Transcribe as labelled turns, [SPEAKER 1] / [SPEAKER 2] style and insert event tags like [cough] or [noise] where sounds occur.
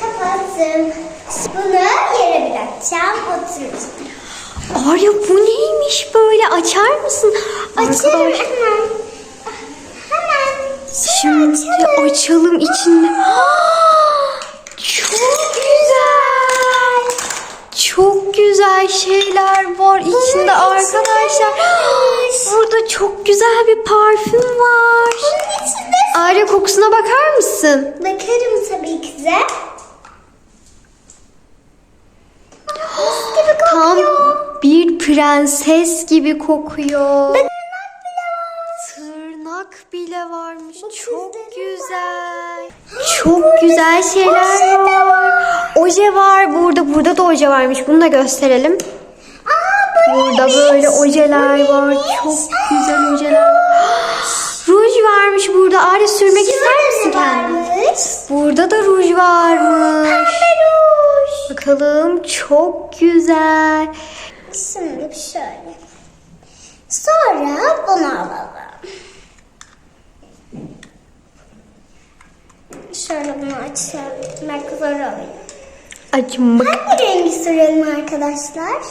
[SPEAKER 1] Kapattım. Bunu yere bırakacağım. Oturacağım. Arya bu neymiş böyle? Açar mısın?
[SPEAKER 2] Açarım hemen. Hemen.
[SPEAKER 1] Şimdi, Şimdi açalım içinde. [gasps] Çok güzel. Çok güzel şeyler var içinde arkadaşlar. Burada çok güzel bir parfüm var. Kokusuna bakar mısın?
[SPEAKER 2] bakarım tabii ki de.
[SPEAKER 1] Tam bir prenses gibi kokuyor.
[SPEAKER 2] Tırnak
[SPEAKER 1] Tırnak bile varmış.
[SPEAKER 2] Bu
[SPEAKER 1] Çok güzel. [gasps] Çok güzel şeyler var. Oje var burada. Burada da oje varmış. Bunu da gösterelim.
[SPEAKER 2] Aa
[SPEAKER 1] Burada böyle ojeler var. Çok güzel ojeler. Varmış burada. Arya sürmek ister misin kendin?
[SPEAKER 2] varmış?
[SPEAKER 1] Burada da ruj varmış.
[SPEAKER 2] Pembe ruj.
[SPEAKER 1] Bakalım çok güzel.
[SPEAKER 2] Şimdi şöyle. Sonra bunu alalım. Şöyle bunu açmak zor oluyor.
[SPEAKER 1] Acım bak.
[SPEAKER 2] Hangi rengi sürelim arkadaşlar?